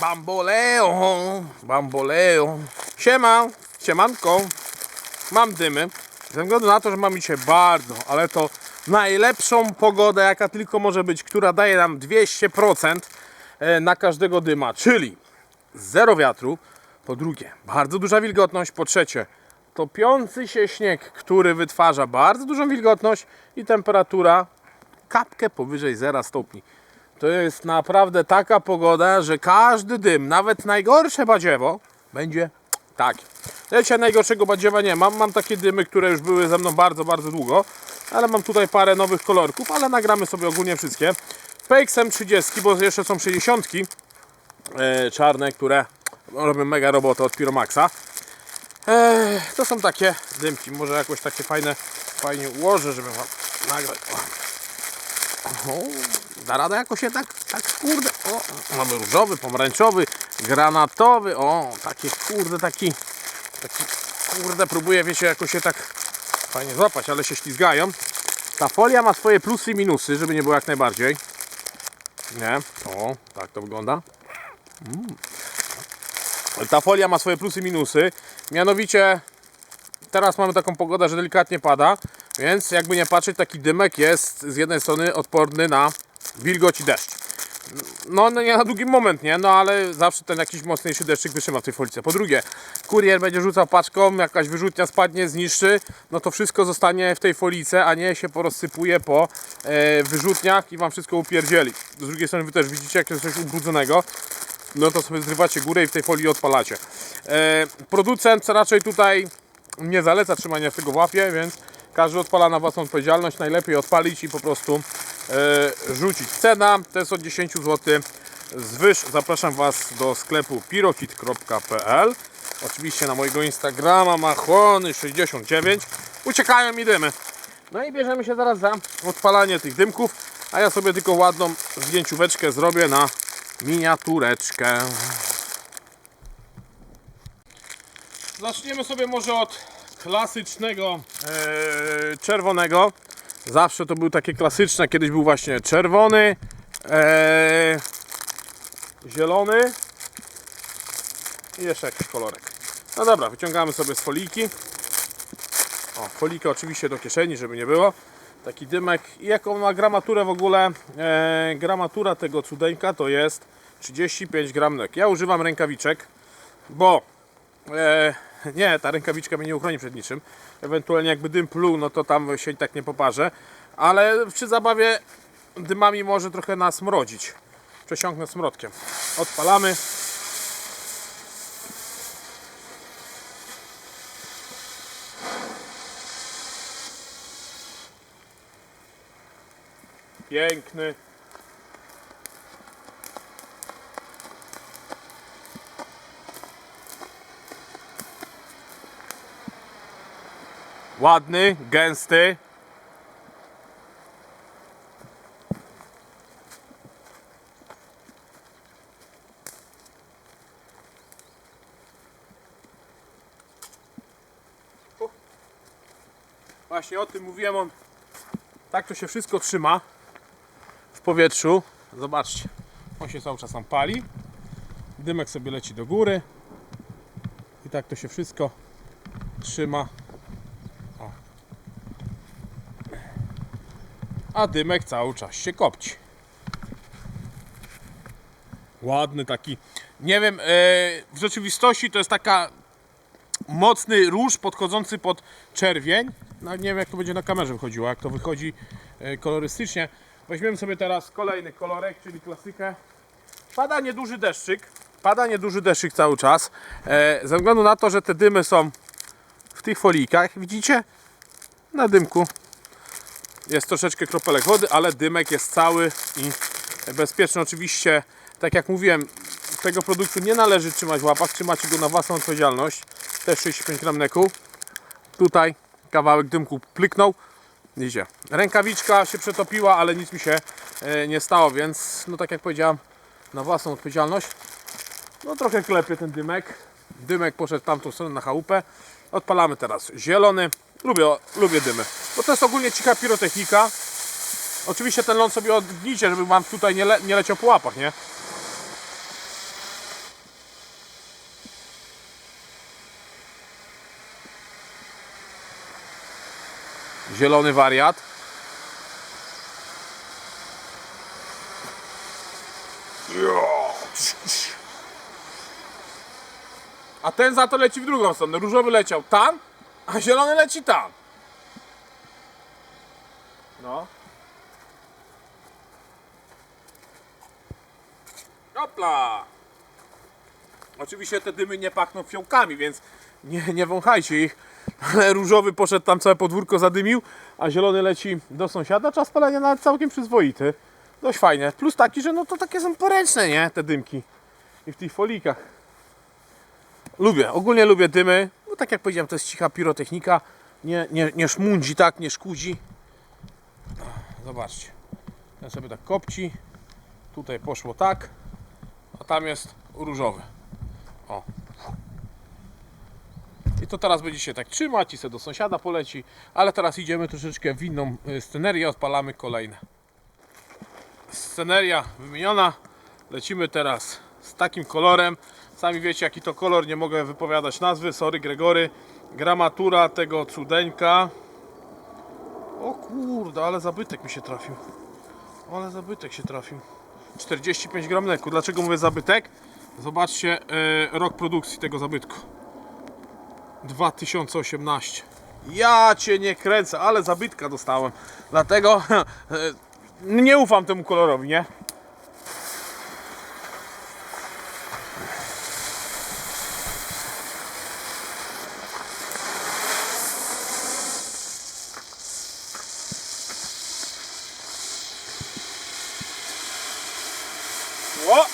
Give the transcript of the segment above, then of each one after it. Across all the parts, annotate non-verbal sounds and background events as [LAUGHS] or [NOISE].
Bamboleo, bamboleo. Siema, siemanko. Mam dymy. Ze względu na to, że mam dzisiaj bardzo, ale to najlepszą pogodę, jaka tylko może być, która daje nam 200% e, na każdego dyma, czyli zero wiatru. Po drugie, bardzo duża wilgotność. Po trzecie, topiący się śnieg, który wytwarza bardzo dużą wilgotność i temperatura kapkę powyżej 0 stopni. To jest naprawdę taka pogoda, że każdy dym, nawet najgorsze badziewo, będzie taki. Ja dzisiaj najgorszego badziewa nie mam. Mam takie dymy, które już były ze mną bardzo, bardzo długo, ale mam tutaj parę nowych kolorków, ale nagramy sobie ogólnie wszystkie. PXM 30, bo jeszcze są 60 e, czarne, które robią mega robotę od Pyromaxa. E, to są takie dymki. Może jakoś takie fajne, fajnie ułożę, żeby wam nagrać. O, da radę jakoś się tak, kurde. O, mamy różowy, pomarańczowy, granatowy. O, takie kurde, taki, taki kurde, próbuję, wiecie, jakoś się tak fajnie złapać, ale się ślizgają. Ta folia ma swoje plusy i minusy, żeby nie było jak najbardziej. Nie, o, tak to wygląda. Ta folia ma swoje plusy i minusy. Mianowicie teraz mamy taką pogodę, że delikatnie pada, więc jakby nie patrzeć, taki dymek jest z jednej strony odporny na wilgoć i deszcz. No, no nie na długi moment, nie? No ale zawsze ten jakiś mocniejszy deszczyk wytrzyma w tej folice. Po drugie, kurier będzie rzucał paczką, jakaś wyrzutnia spadnie, zniszczy, no to wszystko zostanie w tej folice, a nie się porozsypuje po e, wyrzutniach i wam wszystko upierdzieli. Z drugiej strony wy też widzicie, jak jest coś ubrudzonego, no to sobie zrywacie górę i w tej folii odpalacie. E, producent raczej tutaj nie zaleca trzymania tego w łapie, więc każdy odpala na własną odpowiedzialność. Najlepiej odpalić i po prostu e, rzucić. Cena to jest od 10 zł zwyż. Zapraszam Was do sklepu pirokit.pl Oczywiście na mojego Instagrama machłony69 uciekają mi dymy. No i bierzemy się zaraz za odpalanie tych dymków, a ja sobie tylko ładną zdjęcióweczkę zrobię na miniatureczkę. Zaczniemy sobie może od klasycznego e, czerwonego. Zawsze to był takie klasyczne, kiedyś był właśnie czerwony, e, zielony i jeszcze jakiś kolorek. No dobra, wyciągamy sobie z foliki. O, folikę oczywiście do kieszeni, żeby nie było. Taki dymek. I jaką ma gramaturę w ogóle? E, gramatura tego cudeńka to jest 35 gram. Ja używam rękawiczek, bo e, [LAUGHS] nie, ta rękawiczka mnie nie uchroni przed niczym. Ewentualnie jakby dym pluł, no to tam się i tak nie poparzę. Ale przy zabawie dymami może trochę nas mrodzić. Przesiąknę smrodkiem. Odpalamy. Piękny. Ładny, gęsty. Właśnie o tym mówiłem, on tak to się wszystko trzyma w powietrzu. Zobaczcie, on się cały czas tam pali. Dymek sobie leci do góry. I tak to się wszystko trzyma a dymek cały czas się kopci. Ładny taki. Nie wiem, e, w rzeczywistości to jest taka mocny róż podchodzący pod czerwień. No, nie wiem jak to będzie na kamerze wychodziło, jak to wychodzi e, kolorystycznie. Weźmiemy sobie teraz kolejny kolorek, czyli klasykę. Pada nieduży deszczyk. Pada nieduży deszczyk cały czas. E, ze względu na to, że te dymy są w tych folijkach, widzicie? Na dymku jest troszeczkę kropelek wody, ale dymek jest cały i bezpieczny. Oczywiście, tak jak mówiłem, tego produktu nie należy trzymać w łapach, trzymacie go na własną odpowiedzialność. Też 65 gram neku. Tutaj kawałek dymku pliknął. Widzicie, rękawiczka się przetopiła, ale nic mi się e, nie stało, więc no tak jak powiedziałem, na własną odpowiedzialność. No trochę klepie ten dymek. Dymek poszedł tamtą stronę na chałupę. Odpalamy teraz zielony. Lubię, lubię dymy. Bo to jest ogólnie cicha pirotechnika. Oczywiście ten ląd sobie odgnijcie, żeby wam tutaj nie, le, nie leciał po łapach, nie? Zielony wariat. A ten za to leci w drugą stronę. Różowy leciał tam, a zielony leci tam. No. Hopla! Oczywiście te dymy nie pachną fiołkami, więc nie, nie wąchajcie ich. Ale różowy poszedł tam całe podwórko zadymił, a zielony leci do sąsiada. Czas palenia nawet całkiem przyzwoity. Dość fajnie. Plus taki, że no to takie są poręczne, nie? Te dymki. I w tych folikach. Lubię, ogólnie lubię dymy. Tak jak powiedziałem, to jest cicha pirotechnika. Nie, nie, nie szmundzi tak, nie szkudzi. Zobaczcie. Ten sobie tak kopci. Tutaj poszło tak. A tam jest różowy. O. I to teraz będzie się tak trzymać i sobie do sąsiada poleci. Ale teraz idziemy troszeczkę w inną y, scenerię. Odpalamy kolejne. Sceneria wymieniona. Lecimy teraz z takim kolorem. Sami wiecie jaki to kolor, nie mogę wypowiadać nazwy, sorry Gregory. Gramatura tego cudeńka. O kurde, ale zabytek mi się trafił. Ale zabytek się trafił. 45 gram leku. Dlaczego mówię zabytek? Zobaczcie e, rok produkcji tego zabytku. 2018. Ja cię nie kręcę, ale zabytka dostałem. Dlatego [LAUGHS] e, nie ufam temu kolorowi, nie? O!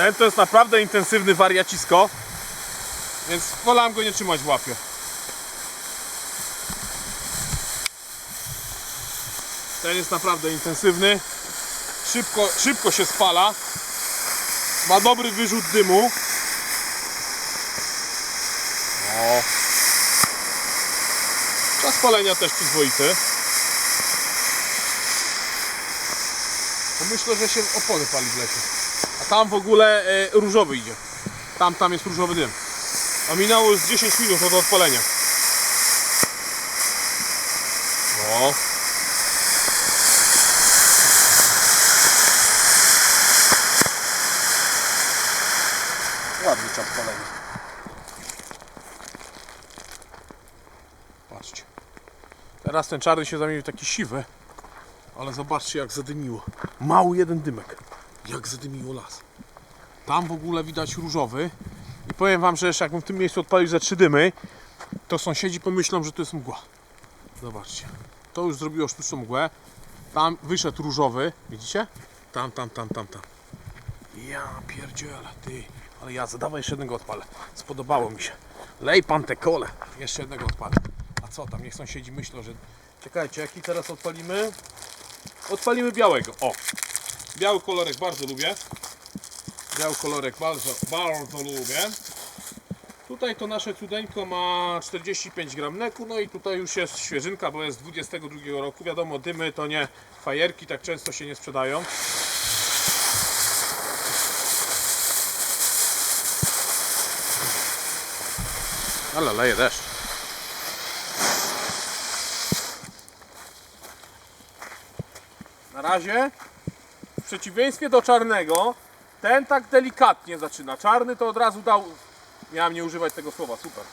Ten to jest naprawdę intensywny wariacisko, więc wolałem go nie trzymać w łapie. Ten jest naprawdę intensywny, szybko, szybko się spala, ma dobry wyrzut dymu. O. Czas palenia też przyzwoity. Myślę, że się opony pali w lesie. Tam w ogóle e, różowy idzie. Tam, tam jest różowy dym. A minęło już 10 minut od odpalenia. O. Ładny czas palenia. Patrzcie. Teraz ten czarny się zamienił w taki siwy. Ale zobaczcie jak zadymiło. Mały jeden dymek. Jak zadymiło las. Tam w ogóle widać różowy. I powiem wam, że jeszcze jakbym w tym miejscu odpalił ze trzy dymy, to sąsiedzi pomyślą, że to jest mgła. Zobaczcie. To już zrobiło sztuczną mgłę. Tam wyszedł różowy. Widzicie? Tam, tam, tam, tam, tam. Ja pierdzielę, ty. Ale ja zadawaj jeszcze jednego odpalę. Spodobało mi się. Lej pan te kole. Jeszcze jednego odpalę. A co tam? Niech sąsiedzi myślą, że... Czekajcie, jaki teraz odpalimy? Odpalimy białego. O! Biały kolorek bardzo lubię. Biały kolorek bardzo, bardzo lubię. Tutaj to nasze cudeńko ma 45 gram neku, no i tutaj już jest świeżynka, bo jest z 22 roku. Wiadomo, dymy to nie fajerki, tak często się nie sprzedają. Ale leje deszcz. Na razie, przeciwieństwie do czarnego, ten tak delikatnie zaczyna. Czarny to od razu dał. Miałem nie używać tego słowa, super.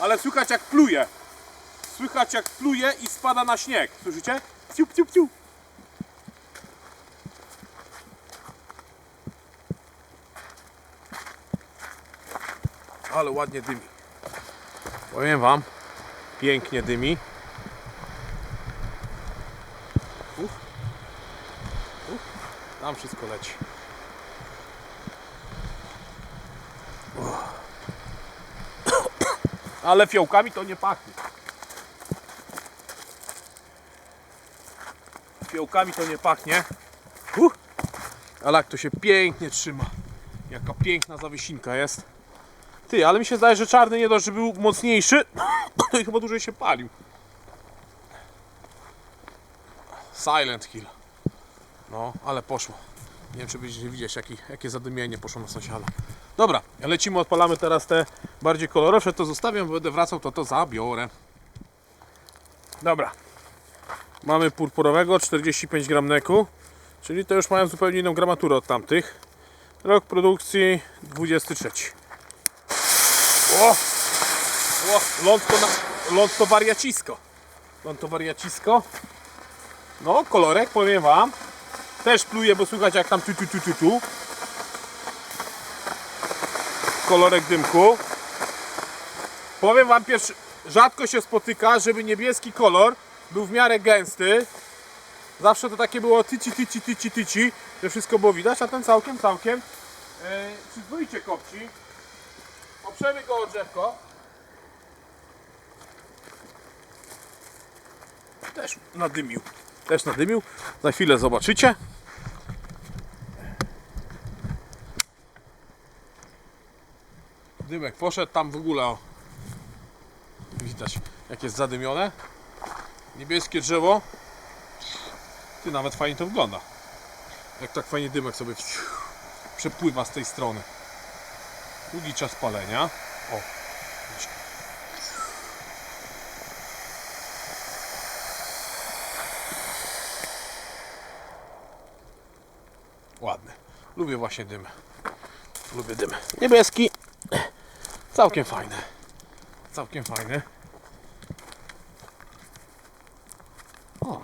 Ale słychać jak pluje. Słychać jak pluje i spada na śnieg. Słyszycie? Pciu, pciu, pciu. Ale ładnie dymi. Powiem wam, pięknie dymi. Tam wszystko leci. Ale fiołkami to nie pachnie. Fiołkami to nie pachnie. Uff. Ale jak to się pięknie trzyma. Jaka piękna zawiesinka jest. Ty, ale mi się zdaje, że czarny nie dość, że był mocniejszy, [COUGHS] to chyba dłużej się palił. Silent Hill. No, ale poszło. Nie wiem, czy będziecie widzieć, jaki, jakie zadymienie poszło na sąsiada. Dobra, lecimy, odpalamy teraz te bardziej kolorowe, to zostawiam, bo będę wracał, to to zabiorę. Dobra. Mamy purpurowego, 45 gram neku, czyli to już mają zupełnie inną gramaturę od tamtych. Rok produkcji 23. O! o ląd, to na, ląd to wariacisko. Ląd to wariacisko. No, kolorek, powiem Wam. Też pluje, bo słychać jak tam tu tu tu tu tu. Kolorek dymku. Powiem Wam pierwszy, rzadko się spotyka, żeby niebieski kolor był w miarę gęsty. Zawsze to takie było tyci, tyci, tyci, tyci, że wszystko było widać, a ten całkiem, całkiem e, przyzwoicie kopci. Oprzemy go o drzewko. Też nadymił. Też nadymił. Za chwilę zobaczycie. Dymek poszedł tam w ogóle. O. Widać jak jest zadymione. Niebieskie drzewo. Ty nawet fajnie to wygląda. Jak tak fajnie dymek sobie przepływa z tej strony. Długi czas palenia. O. Ładny. Lubię właśnie dymy. Lubię dymy. Niebieski. Całkiem fajny. Całkiem fajny. O.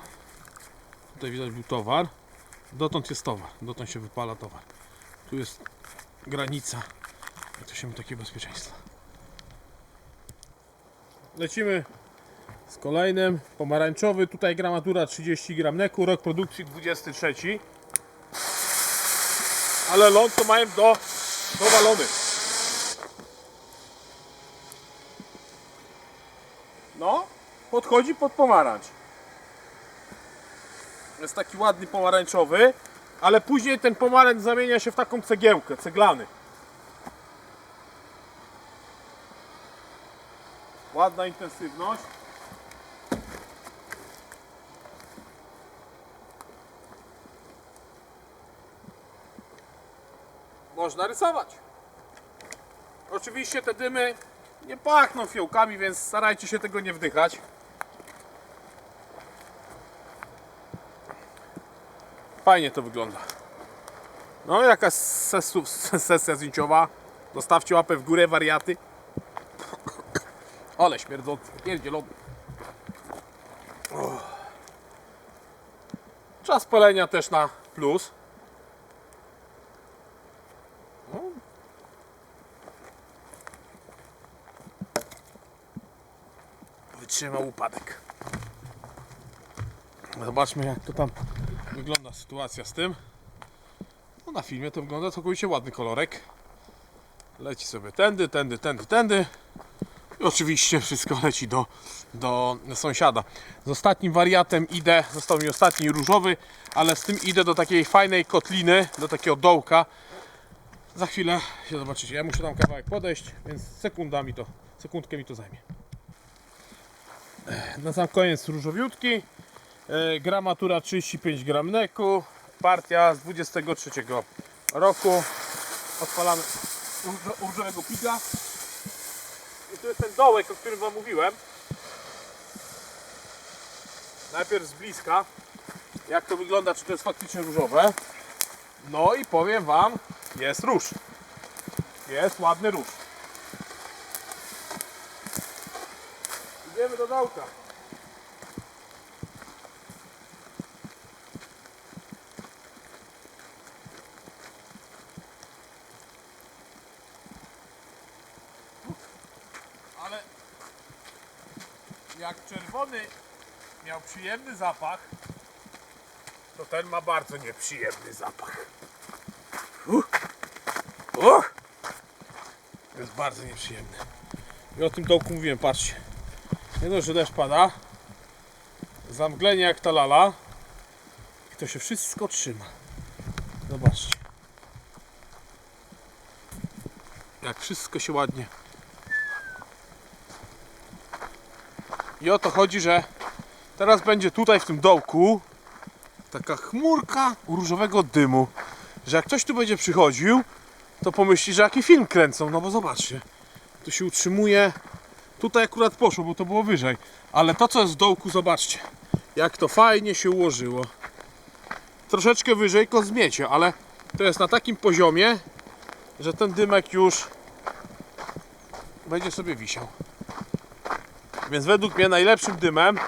Tutaj widać był towar. Dotąd jest towar. Dotąd się wypala towar. Tu jest granica. Jak to się ma takie bezpieczeństwo. Lecimy z kolejnym. Pomarańczowy. Tutaj gramatura 30 gram neku. Rok produkcji 23. Ale ląd to mają do dowalony. No, podchodzi pod pomarańcz. Jest taki ładny pomarańczowy, ale później ten pomarańcz zamienia się w taką cegiełkę, ceglany. Ładna intensywność. Można rysować. Oczywiście te dymy nie pachną fiołkami, więc starajcie się tego nie wdychać. Fajnie to wygląda. No jaka sesu- sesja zdjęciowa. Dostawcie łapę w górę, wariaty. Ale śmierdzący, pierdzielony. Czas palenia też na plus. Wytrzymał upadek. Zobaczmy jak to tam wygląda sytuacja z tym. No na filmie to wygląda całkowicie ładny kolorek. Leci sobie tędy, tędy, tędy, tędy. I oczywiście wszystko leci do, do sąsiada. Z ostatnim wariatem idę, został mi ostatni różowy, ale z tym idę do takiej fajnej kotliny, do takiego dołka. Za chwilę się zobaczycie. Ja muszę tam kawałek podejść, więc sekunda mi to, sekundkę mi to zajmie. Na sam koniec różowiutki. E, Gramatura 35 gram neku. Partia z 23 roku. Odpalamy różo- różowego piga. I tu jest ten dołek, o którym Wam mówiłem. Najpierw z bliska, jak to wygląda, czy to jest faktycznie różowe. No i powiem Wam, jest róż. Jest ładny róż. Idziemy do dołka. Ale jak czerwony miał przyjemny zapach, to ten ma bardzo nieprzyjemny zapach. Uh. Uh. Jest bardzo nieprzyjemny. I o tym dołku mówiłem, patrzcie. Nie dość, że deszcz pada, zamglenie jak ta lala i to się wszystko trzyma. Zobaczcie. Jak wszystko się ładnie I o to chodzi, że teraz będzie tutaj w tym dołku taka chmurka różowego dymu, że jak ktoś tu będzie przychodził, to pomyśli, że jaki film kręcą, no bo zobaczcie. Tu się utrzymuje. Tutaj akurat poszło, bo to było wyżej. Ale to, co jest w dołku, zobaczcie. Jak to fajnie się ułożyło. Troszeczkę wyżej kozmiecie, ale to jest na takim poziomie, że ten dymek już będzie sobie wisiał. Więc według mnie najlepszym dymem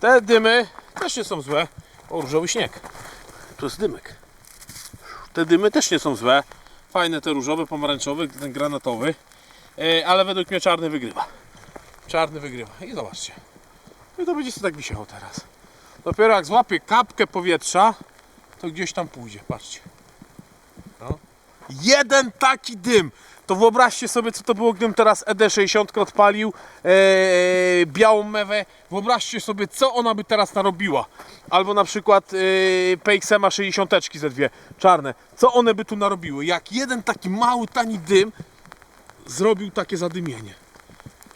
te dymy też nie są złe. O, różowy śnieg. To jest dymek. Te dymy też nie są złe. Fajne te różowe, pomarańczowe, ten granatowy. E, Ale według mnie czarny wygrywa. Czarny wygrywa. I zobaczcie. I to będzie sobie tak wisiało teraz. Dopiero jak złapie kapkę powietrza, to gdzieś tam pójdzie. Patrzcie. Jeden taki dym. To wyobraźcie sobie, co to było, gdybym teraz ED60 odpalił, e, białą mewę. Wyobraźcie sobie, co ona by teraz narobiła. Albo na przykład e, PXMA 60 ze dwie, czarne. Co one by tu narobiły? Jak jeden taki mały, tani dym zrobił takie zadymienie.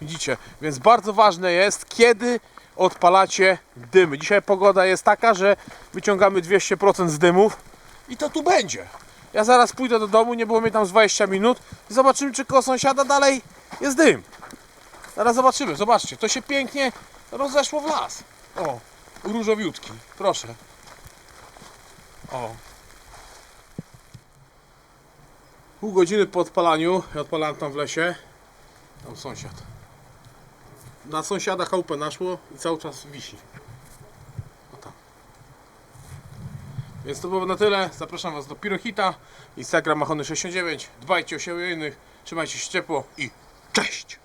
Widzicie? Więc bardzo ważne jest, kiedy odpalacie dymy. Dzisiaj pogoda jest taka, że wyciągamy 200% z dymów i to tu będzie. Ja zaraz pójdę do domu, nie było mnie tam z 20 minut i zobaczymy, czy koło sąsiada dalej jest dym. Zaraz zobaczymy, zobaczcie, to się pięknie rozeszło w las. O, różowiutki, proszę. O. Pół godziny po odpalaniu, ja odpalałem tam w lesie, tam sąsiad. Na sąsiada chałupę naszło i cały czas wisi. O tam. Więc to było na tyle. Zapraszam Was do Pirohita, Instagram Machony69. Dbajcie o siebie innych, trzymajcie się ciepło i cześć!